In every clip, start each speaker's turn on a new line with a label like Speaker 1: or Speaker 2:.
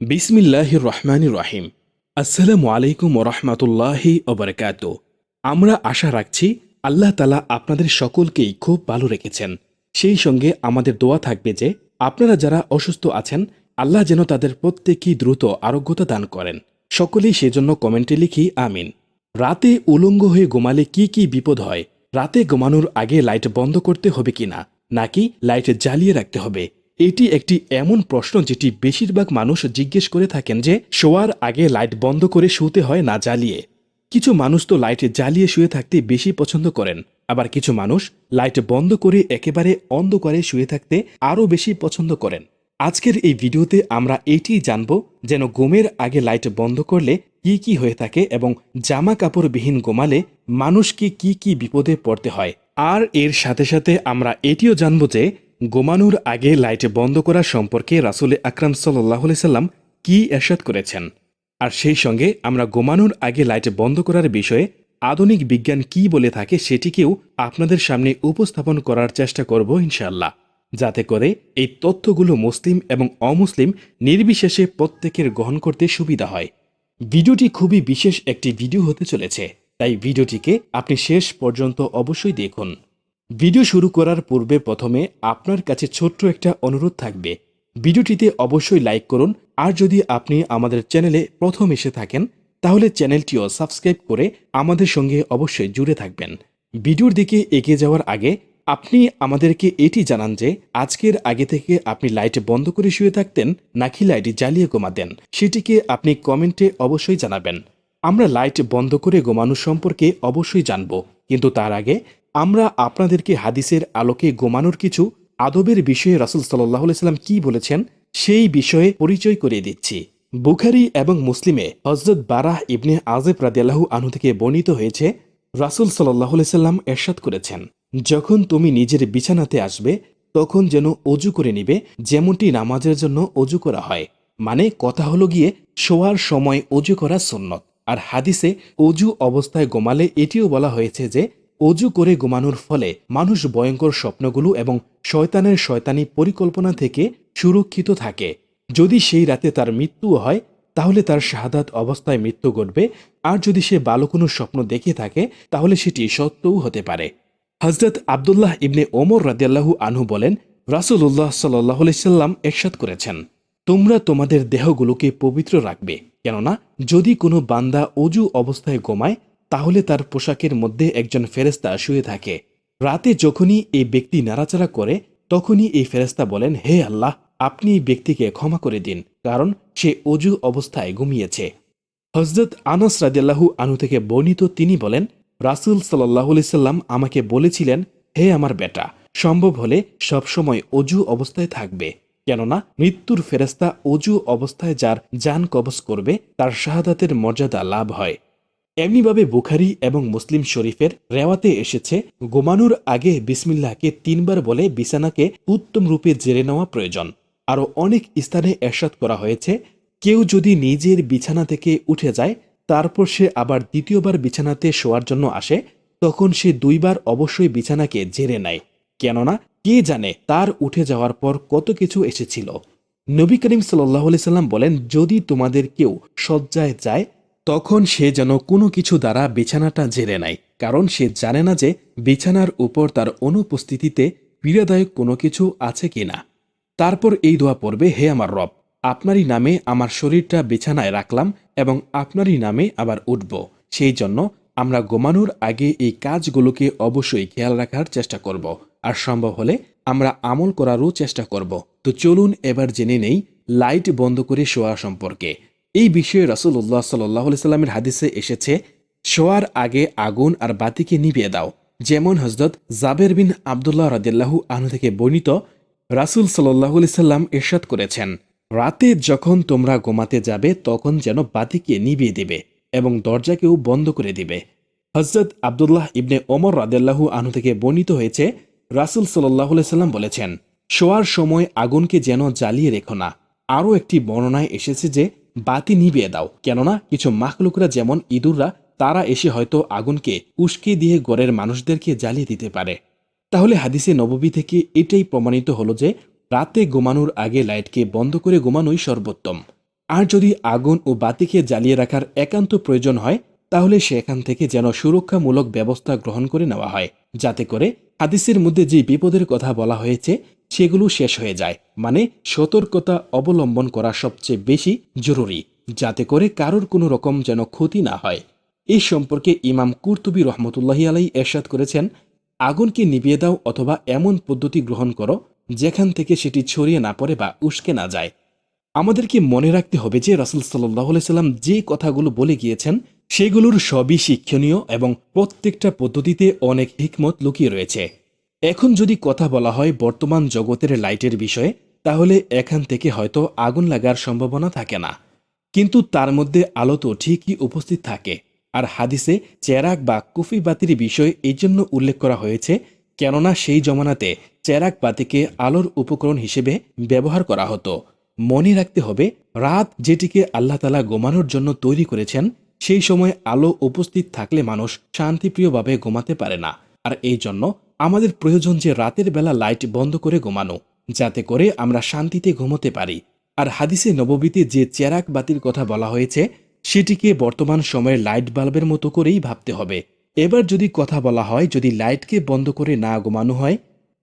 Speaker 1: বিসমিল্লাহ রহমান রহিম। আসসালামু আলাইকুম রহমাতুল্লাহি ওবরকাত। আমরা আশা রাখছি আল্লাহ তালা আপনাদের সকলকেই খুব ভালো রেখেছেন। সেই সঙ্গে আমাদের দোয়া থাকবে যে আপনারা যারা অসুস্থ আছেন, আল্লাহ যেন তাদের প্রত্যেকই দ্রুত আরোগ্যতা দান করেন। সকলেই সেজন্য কমেন্টে লিখি, আমিন। রাতে উলঙ্গ হয়ে ঘুমালে কি কি বিপদ হয়? রাতে ঘুমানোর আগে লাইট বন্ধ করতে হবে কিনা? নাকি লাইট জ্বালিয়ে রাখতে হবে? এটি একটি এমন প্রশ্ন যেটি বেশিরভাগ মানুষ জিজ্ঞেস করে থাকেন যে, শোয়ার আগে লাইট বন্ধ করে শুতে হয় না জ্বালিয়ে? কিছু মানুষ তো লাইট জ্বালিয়ে শুয়ে থাকতে বেশি পছন্দ করেন। আবার কিছু মানুষ লাইট বন্ধ করে একেবারে অন্ধকারে শুয়ে থাকতে আরও বেশি পছন্দ করেন। আজকের এই ভিডিওতে আমরা এটিই জানব, যেন ঘুমের আগে লাইট বন্ধ করলে কি কি হয়ে থাকে এবং জামা কাপড়বিহীন গোমালে মানুষকে কি কি বিপদে পড়তে হয়। আর এর সাথে সাথে আমরা এটিও জানব যে ঘুমানোর আগে লাইট বন্ধ করা সম্পর্কে রাসুল আকরাম সাল্লাহ সাল্লাম কি এরশাদ করেছেন? আর সেই সঙ্গে আমরা ঘুমানোর আগে লাইট বন্ধ করার বিষয়ে আধুনিক বিজ্ঞান কি বলে থাকে সেটিকেও আপনাদের সামনে উপস্থাপন করার চেষ্টা করব ইনশাল্লাহ যাতে করে এই তথ্যগুলো মুসলিম এবং অমুসলিম নির্বিশেষে প্রত্যেকের গ্রহণ করতে সুবিধা হয়। ভিডিওটি খুবই বিশেষ একটি ভিডিও হতে চলেছে, তাই ভিডিওটিকে আপনি শেষ পর্যন্ত অবশ্যই দেখুন। ভিডিও শুরু করার পূর্বে প্রথমে আপনার কাছে ছোট্ট একটা অনুরোধ থাকবে। ভিডিওটিতে অবশ্যই লাইক করুন, আর যদি আপনি আমাদের চ্যানেলে প্রথম এসে থাকেন, তাহলে চ্যানেলটিও সাবস্ক্রাইব করে আমাদের সঙ্গে অবশ্যই জুড়ে থাকবেন। ভিডিওর দিকে এগিয়ে যাওয়ার আগে, আপনি আমাদেরকে এটি জানান যে, আজকের আগে থেকে আপনি লাইট বন্ধ করে শুয়ে থাকতেন, নাকি লাইট জ্বালিয়ে ঘুমাতেন? সেটিকে আপনি কমেন্টে অবশ্যই জানাবেন। আমরা লাইট বন্ধ করে ঘুমানো সম্পর্কে অবশ্যই জানব, কিন্তু তার আগে আমরা আপনাদেরকে হাদিসের আলোকে গোমানোর কিছু আদবের বিষয়ে রাসুল সাল্লাহ সাল্লাম কি বলেছেন সেই বিষয়ে পরিচয় করিয়ে দিচ্ছি। বুখারি এবং মুসলিমে হজরত বারাহ ইবনে আজেব রাদিয়াল্লাহু আনহু থেকে বর্ণিত হয়েছে, রাসুল সাল্লাহ সাল্লাম এরশাদ করেছেন, যখন তুমি নিজের বিছানাতে আসবে, তখন যেন অজু করে নিবে, যেমনটি নামাজের জন্য অজু করা হয়। মানে কথা হলো গিয়ে, শোয়ার সময় অজু করা সুন্নত। আর হাদিসে অজু অবস্থায় গোমালে এটিও বলা হয়েছে যে অজু করে ঘুমানোর ফলে মানুষ ভয়ঙ্কর স্বপ্নগুলো এবং শয়তানের শয়তানি পরিকল্পনা থেকে সুরক্ষিত থাকে। যদি সেই রাতে তার মৃত্যু হয়, তাহলে তার শাহাদাত অবস্থায় মৃত্যু ঘটবে। আর যদি সে ভালো কোনো স্বপ্ন দেখে থাকে, তাহলে সেটি সত্যও হতে পারে। হজরত আবদুল্লাহ ইবনে ওমর রাদিয়াল্লাহু আনহু বলেন রাসুল্লাহ সাল্লাহ সাল্লাম এরশাদ করেছেন, তোমরা তোমাদের দেহগুলোকে পবিত্র রাখবে। কেননা, যদি কোনো বান্দা অজু অবস্থায় ঘুমায় তাহলে তার পোশাকের মধ্যে একজন ফেরেস্তা শুয়ে থাকে। রাতে যখনই এই ব্যক্তি নাড়াচাড়া করে, তখনই এই ফেরেস্তা বলেন, হে আল্লাহ, আপনি এই ব্যক্তিকে ক্ষমা করে দিন, কারণ সে অজু অবস্থায় ঘুমিয়েছে। হজরত আনস রাদিয়াল্লাহু আনু থেকে বর্ণিত তিনি বলেন, রাসুল সাল্লাহ সাল্লাম আমাকে বলেছিলেন, হে আমার বেটা, সম্ভব হলে সবসময় অজু অবস্থায় থাকবে, কেননা মৃত্যুর ফেরেস্তা অজু অবস্থায় যার যান কবজ করবে, তার শাহাদাতের মর্যাদা লাভ হয়। এমনিভাবে বুখারি এবং মুসলিম শরীফের রেওয়াতে এসেছে, গোমানুর আগে বিসমিল্লাহকে তিনবার বলে বিছানাকে উত্তম রূপে জেরে নেওয়া প্রয়োজন। আরও অনেক স্থানে এরশাদ করা হয়েছে, কেউ যদি নিজের বিছানা থেকে উঠে যায়, তারপর সে আবার দ্বিতীয়বার বিছানাতে শোয়ার জন্য আসে, তখন সে দুইবার অবশ্যই বিছানাকে জেরে নেয়। কেননা, কে জানে তার উঠে যাওয়ার পর কত কিছু এসেছিল। নবী করিম সাল্লাহ সাল্লাম বলেন, যদি তোমাদের কেউ শয্যায় যায় তখন সে যেন কোনো কিছু দ্বারা বিছানাটা জেরে নেয় কারণ সে জানে না যে বিছানার উপর তার অনুপস্থিতিতে পীড়াদায়ক কোনো কিছু আছে কিনা তারপর এই দোয়া পড়বে, হে আমার রব, আপনারই নামে আমার শরীরটা বিছানায় রাখলাম এবং আপনারই নামে আবার উঠব। সেই জন্য আমরা ঘুমানোর আগে এই কাজগুলোকে অবশ্যই খেয়াল রাখার চেষ্টা করব। আর সম্ভব হলে আমরা আমল করারও চেষ্টা করব। তো চলুন এবার জেনে নেই, লাইট বন্ধ করে শোয়া সম্পর্কে। এই বিষয়ে রাসুল্লাহ সাল্লাহ সাল্লামের হাদিসে এসেছে, শোয়ার আগে আগুন আর বাতিকে নিভিয়ে দাও। যেমন হজরত জাবের বিন আবদুল্লাহ রাদিল্লাহু আনু থেকে বর্ণিত, রাসুল সাল্লাহ সাল্লাম এরশাদ করেছেন, রাতে যখন তোমরা ঘুমাতে যাবে তখন যেন বাতিকে নিভিয়ে দেবে এবং দরজাকেও বন্ধ করে দিবে। হজরত আবদুল্লাহ ইবনে ওমর রাদেল্লাহু আনু থেকে বর্ণিত হয়েছে, রাসুল সাল্লাহ সাল্লাম বলেছেন, শোয়ার সময় আগুনকে যেন জ্বালিয়ে রেখো না। আরও একটি বর্ণনায় এসেছে যে বাতি নিভিয়ে দাও, কেননা কিছু মাখলুকরা যেমন ইঁদুররা, তারা এসে হয়তো আগুনকে উস্কে দিয়ে গড়ের মানুষদেরকে জ্বালিয়ে দিতে পারে। তাহলে হাদিসে নববী থেকে এটাই প্রমাণিত হলো যে, রাতে ঘুমানোর আগে লাইটকে বন্ধ করে ঘুমানোই সর্বোত্তম। আর যদি আগুন ও বাতিকে জ্বালিয়ে রাখার একান্ত প্রয়োজন হয়, তাহলে সেখান থেকে যেন সুরক্ষামূলক ব্যবস্থা গ্রহণ করে নেওয়া হয়। যাতে করে হাদিসের মধ্যে যে বিপদের কথা বলা হয়েছে সেগুলো শেষ হয়ে যায় মানে সতর্কতা অবলম্বন করা সবচেয়ে বেশি জরুরি, যাতে করে কারোর কোনো রকম যেন ক্ষতি না হয়। এই সম্পর্কে ইমাম কুর্তুবি রহমতুল্লাহি আলাই এরশাদ করেছেন, আগুনকে নিভিয়ে দাও অথবা এমন পদ্ধতি গ্রহণ করো, যেখান থেকে সেটি ছড়িয়ে না পড়ে বা উস্কে না যায়। আমাদেরকে মনে রাখতে হবে যে রাসুল সাল্লাহ সাল্লাম যে কথাগুলো বলে গিয়েছেন, সেগুলোর সবই শিক্ষণীয় এবং প্রত্যেকটা পদ্ধতিতে অনেক হিকমত লুকিয়ে রয়েছে। এখন যদি কথা বলা হয় বর্তমান জগতের লাইটের বিষয়ে, তাহলে এখান থেকে হয়তো আগুন লাগার সম্ভাবনা থাকে না। কিন্তু তার মধ্যে আলো তো ঠিকই উপস্থিত থাকে। আর হাদিসে চেরাক বা কুফি বাতির বিষয় এই জন্য উল্লেখ করা হয়েছে, কেননা সেই জমানাতে চেরাক বাতিকে আলোর উপকরণ হিসেবে ব্যবহার করা হতো। মনে রাখতে হবে, রাত যেটিকে আল্লাহ তালা গোমানোর জন্য তৈরি করেছেন, সেই সময় আলো উপস্থিত থাকলে মানুষ শান্তিপ্রিয়ভাবে ঘুমাতে পারে না। আর এই জন্য আমাদের প্রয়োজন যে রাতের বেলা লাইট বন্ধ করে ঘুমানো, যাতে করে আমরা শান্তিতে ঘুমোতে পারি। আর হাদিসে নববীতে যে চেরাক বাতির কথা বলা হয়েছে, সেটিকে বর্তমান সময়ের লাইট বাল্বের মতো করেই ভাবতে হবে। এবার যদি কথা বলা হয়, যদি লাইটকে বন্ধ করে না ঘুমানো হয়,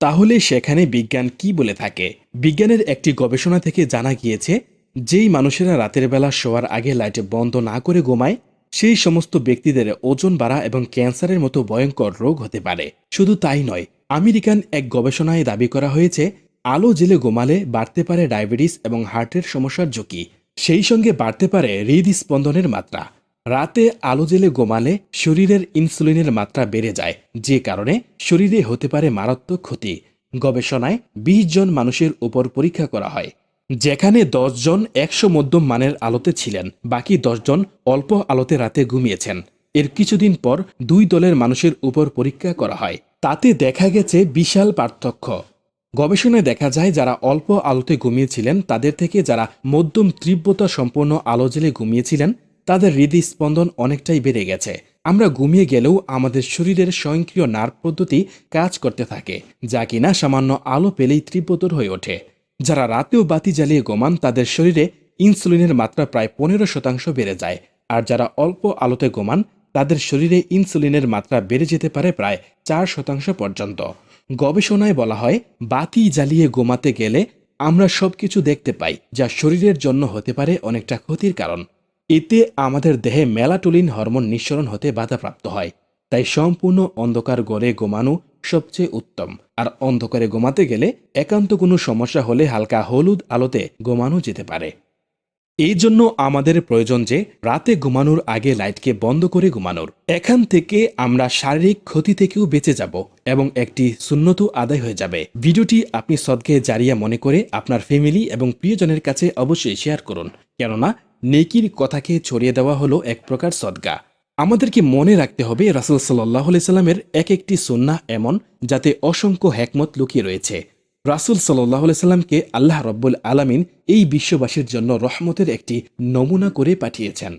Speaker 1: তাহলে সেখানে বিজ্ঞান কি বলে থাকে? বিজ্ঞানের একটি গবেষণা থেকে জানা গিয়েছে, যেই মানুষেরা রাতের বেলা শোয়ার আগে লাইট বন্ধ না করে ঘুমায় সেই সমস্ত ব্যক্তিদের ওজন বাড়া এবং ক্যান্সারের মতো ভয়ঙ্কর রোগ হতে পারে। শুধু তাই নয়, আমেরিকান এক গবেষণায় দাবি করা হয়েছে, আলো জেলে গোমালে বাড়তে পারে ডায়াবেটিস এবং হার্টের সমস্যার ঝুঁকি। সেই সঙ্গে বাড়তে পারে হৃদস্পন্দনের মাত্রা। রাতে আলো জেলে গোমালে শরীরের ইনসুলিনের মাত্রা বেড়ে যায়, যে কারণে শরীরে হতে পারে মারাত্মক ক্ষতি। গবেষণায় ২০ জন মানুষের উপর পরীক্ষা করা হয়। যেখানে দশজন একশো মধ্যম মানের আলোতে ছিলেন, বাকি দশজন অল্প আলোতে রাতে ঘুমিয়েছেন। এর কিছুদিন পর দুই দলের মানুষের উপর পরীক্ষা করা হয়। তাতে দেখা গেছে বিশাল পার্থক্য। গবেষণায় দেখা যায়, যারা অল্প আলোতে ঘুমিয়েছিলেন, তাদের থেকে যারা মধ্যম তীব্রতা সম্পন্ন আলো জেলে ঘুমিয়েছিলেন, তাদের হৃদস্পন্দন অনেকটাই বেড়ে গেছে। আমরা ঘুমিয়ে গেলেও আমাদের শরীরের স্বয়ংক্রিয় নার্ভ পদ্ধতি কাজ করতে থাকে, যা কিনা সামান্য আলো পেলেই তীব্রতর হয়ে ওঠে। যারা রাতেও বাতি জ্বালিয়ে ঘুমান, তাদের শরীরে ইনসুলিনের মাত্রা প্রায় পনেরো শতাংশ বেড়ে যায়। আর যারা অল্প আলোতে ঘুমান, তাদের শরীরে ইনসুলিনের মাত্রা বেড়ে যেতে পারে প্রায় চার শতাংশ পর্যন্ত। গবেষণায় বলা হয়, বাতি জ্বালিয়ে ঘুমাতে গেলে আমরা সবকিছু দেখতে পাই, যা শরীরের জন্য হতে পারে অনেকটা ক্ষতির কারণ। এতে আমাদের দেহে মেলাটোলিন হরমোন নিঃসরণ হতে বাধাপ্রাপ্ত হয়। তাই সম্পূর্ণ অন্ধকার গড়ে ঘুমানো সবচেয়ে উত্তম। আর অন্ধকারে ঘুমাতে গেলে একান্ত কোনো সমস্যা হলে হালকা হলুদ আলোতে ঘুমানো যেতে পারে। এই জন্য আমাদের প্রয়োজন যে, রাতে ঘুমানোর আগে লাইটকে বন্ধ করে ঘুমানোর এখান থেকে আমরা শারীরিক ক্ষতি থেকেও বেঁচে যাব এবং একটি সুন্নত আদায় হয়ে যাবে। ভিডিওটি আপনি সদকে জারিয়া মনে করে আপনার ফ্যামিলি এবং প্রিয়জনের কাছে অবশ্যই শেয়ার করুন। কেননা, নেকির কথাকে ছড়িয়ে দেওয়া হলো এক প্রকার সদগা। আমাদেরকে মনে রাখতে হবে রাসুল সাল্লাহ সাল্লামের এক একটি সন্না এমন যাতে অসংখ্য হ্যাকমত লুকিয়ে রয়েছে। রাসুল সাল্লাহ সাল্লামকে আল্লাহ রব্বুল আলামিন এই বিশ্ববাসীর জন্য রহমতের একটি নমুনা করে পাঠিয়েছেন।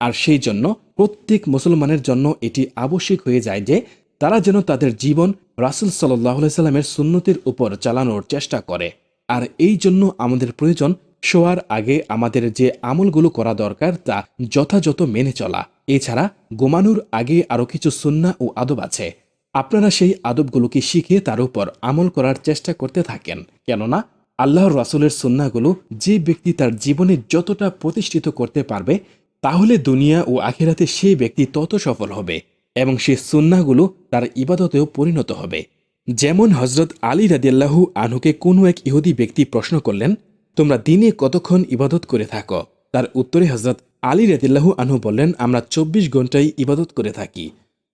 Speaker 1: আর সেই জন্য প্রত্যেক মুসলমানের জন্য এটি আবশ্যিক হয়ে যায় যে তারা যেন তাদের জীবন রাসুল সাল্লাহ সাল্লামের সুন্নতির উপর চালানোর চেষ্টা করে। আর এই জন্য আমাদের প্রয়োজন শোয়ার আগে আমাদের যে আমলগুলো করা দরকার তা যথাযথ মেনে চলা। এছাড়া গোমানুর আগে আরও কিছু সুন্না ও আদব আছে। আপনারা সেই আদবগুলোকে শিখে তার উপর আমল করার চেষ্টা করতে থাকেন। কেননা, আল্লাহর রাসুলের সুন্নাগুলো যে ব্যক্তি তার জীবনে যতটা প্রতিষ্ঠিত করতে পারবে, তাহলে দুনিয়া ও আখেরাতে সেই ব্যক্তি তত সফল হবে এবং সে সুন্নাগুলো তার ইবাদতেও পরিণত হবে। যেমন হজরত আলী রাদিয়াল্লাহু আনহুকে কোনো এক ইহুদি ব্যক্তি প্রশ্ন করলেন তোমরা দিনে কতক্ষণ ইবাদত করে থাকো? তার উত্তরে হজরত আলী রাদিল্লাহু আনহু বললেন, আমরা চব্বিশ ঘন্টাই ইবাদত করে থাকি।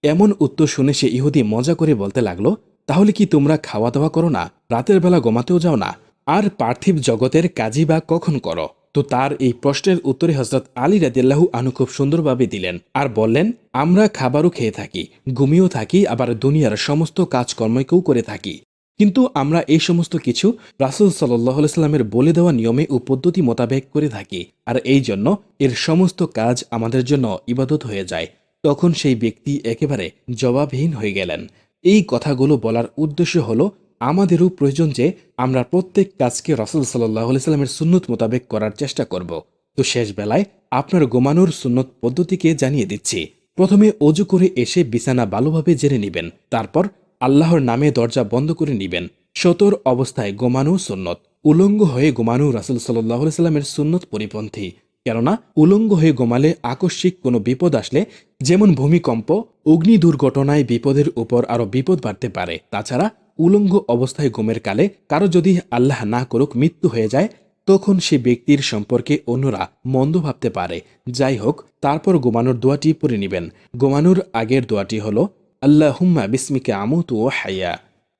Speaker 1: এমন উত্তর শুনে সে ইহুদি মজা করে বলতে লাগল, তাহলে কি তোমরা খাওয়া দাওয়া করো না? রাতের বেলা ঘুমাতেও যাও না? আর পার্থিব জগতের কাজই বা কখন করো? তো তার এই প্রশ্নের উত্তরে হজরত আলী রাদিল্লাহু আনু খুব সুন্দরভাবে দিলেন আর বললেন, আমরা খাবারও খেয়ে থাকি, ঘুমিয়েও থাকি, আবার দুনিয়ার সমস্ত কাজকর্মকেও করে থাকি। কিন্তু আমরা এই সমস্ত কিছু রাসুল সাল্লাহ সাল্লামের বলে দেওয়া নিয়মে ও পদ্ধতি মোতাবেক করে থাকি। আর এই জন্য এর সমস্ত কাজ আমাদের জন্য ইবাদত হয়ে যায়। তখন সেই ব্যক্তি একেবারে জবাবহীন হয়ে গেলেন। এই কথাগুলো বলার উদ্দেশ্য হল, আমাদেরও প্রয়োজন যে আমরা প্রত্যেক কাজকে রাসুল সাল্লাহ সাল্লামের সুন্নত মোতাবেক করার চেষ্টা করব। তো শেষ বেলায় আপনার গোমানোর সুন্নত পদ্ধতিকে জানিয়ে দিচ্ছি। প্রথমে অজু করে এসে বিছানা ভালোভাবে জেনে নেবেন। তারপর আল্লাহর নামে দরজা বন্ধ করে নেবেন। সতর অবস্থায় গোমানো সুন্নত। উলঙ্গ হয়ে গোমানো রাসুল সাল্লাহ সাল্লামের সুন্নত পরিপন্থী। কেননা, উলঙ্গ হয়ে গোমালে আকস্মিক কোনো বিপদ আসলে, যেমন ভূমিকম্প, অগ্নি দুর্ঘটনায় বিপদের উপর আরও বিপদ বাড়তে পারে। তাছাড়া, উলঙ্গ অবস্থায় গোমের কালে কারও যদি আল্লাহ না করুক মৃত্যু হয়ে যায়, তখন সে ব্যক্তির সম্পর্কে অন্যরা মন্দ ভাবতে পারে। যাই হোক, তারপর গোমানোর দোয়াটি পড়ে নেবেন। গোমানোর আগের দোয়াটি হল আল্লাহ হুম্মা বিস্মিকে আমত ও হাইয়া।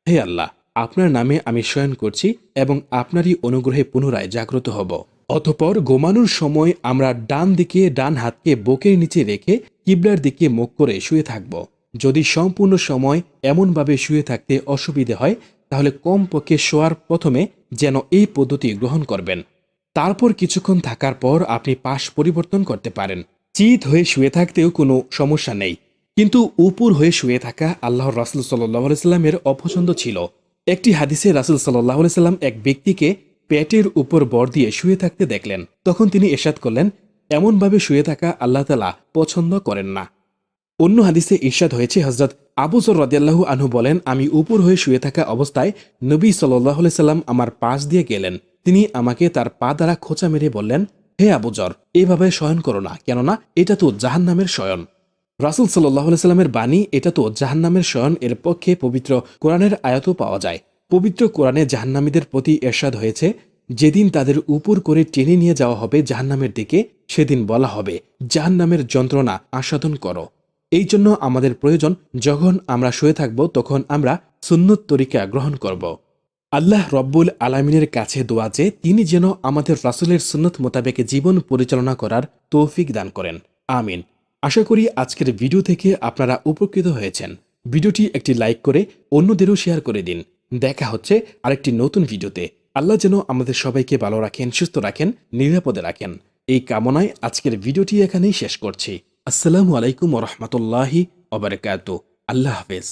Speaker 1: হে আল্লাহ, আপনার নামে আমি শয়ন করছি এবং আপনারই অনুগ্রহে পুনরায় জাগ্রত হব। অতপর ঘুমানোর সময় আমরা ডান দিকে, ডান হাতকে বুকের নিচে রেখে কিবলার দিকে মুখ করে শুয়ে থাকব। যদি সম্পূর্ণ সময় এমনভাবে শুয়ে থাকতে অসুবিধে হয়, তাহলে কমপক্ষে শোয়ার প্রথমে যেন এই পদ্ধতি গ্রহণ করবেন। তারপর কিছুক্ষণ থাকার পর আপনি পাশ পরিবর্তন করতে পারেন। চিত হয়ে শুয়ে থাকতেও কোনো সমস্যা নেই। কিন্তু উপর হয়ে শুয়ে থাকা আল্লাহর রাসুল সাল্লাহ সাল্লামের অপছন্দ ছিল। একটি হাদিসে রাসুল সাল্লাহ সাল্লাম এক ব্যক্তিকে পেটের উপর বর দিয়ে শুয়ে থাকতে দেখলেন। তখন তিনি এরশাদ করলেন, এমনভাবে শুয়ে থাকা আল্লাহ তালা পছন্দ করেন না। অন্য হাদিসে ঈর্ষাদ হয়েছে হজরত আবুজর রদিয়াল্লাহু আনহু বলেন, আমি উপর হয়ে শুয়ে থাকা অবস্থায় নবী সাল্লাহ সাল্লাম আমার পাশ দিয়ে গেলেন। তিনি আমাকে তার পা দ্বারা খোঁচা মেরে বললেন, হে আবুজর এভাবে শয়ন করো না, কেননা এটা তো জাহান্নামের শয়ন। রাসুল সাল্লাহ সাল্লামের বাণী, এটা তো জাহান্নামের শয়ন, এর পক্ষে পবিত্র কোরআনের আয়াতও পাওয়া যায়। পবিত্র কোরআনে জাহান্নামীদের প্রতি এরশাদ হয়েছে, যেদিন তাদের উপর করে টেনে নিয়ে যাওয়া হবে জাহান্নামের দিকে, সেদিন বলা হবে, জাহান্নামের যন্ত্রণা আস্বাদন করো। এই জন্য আমাদের প্রয়োজন, যখন আমরা শুয়ে থাকব, তখন আমরা সুন্নত তরিকা গ্রহণ করব। আল্লাহ রব্বুল আলামিনের কাছে দোয়া যে, তিনি যেন আমাদের রাসুলের সুন্নত মোতাবেক জীবন পরিচালনা করার তৌফিক দান করেন। আমিন। আশা করি আজকের ভিডিও থেকে আপনারা উপকৃত হয়েছেন। ভিডিওটি একটি লাইক করে অন্যদেরও শেয়ার করে দিন। দেখা হচ্ছে আরেকটি নতুন ভিডিওতে। আল্লাহ যেন আমাদের সবাইকে ভালো রাখেন, সুস্থ রাখেন, নিরাপদে রাখেন। এই কামনায় আজকের ভিডিওটি এখানেই শেষ করছি। আসসালামু আলাইকুম রহমতুল্লাহি অবরকাত আল্লাহ হাফেজ।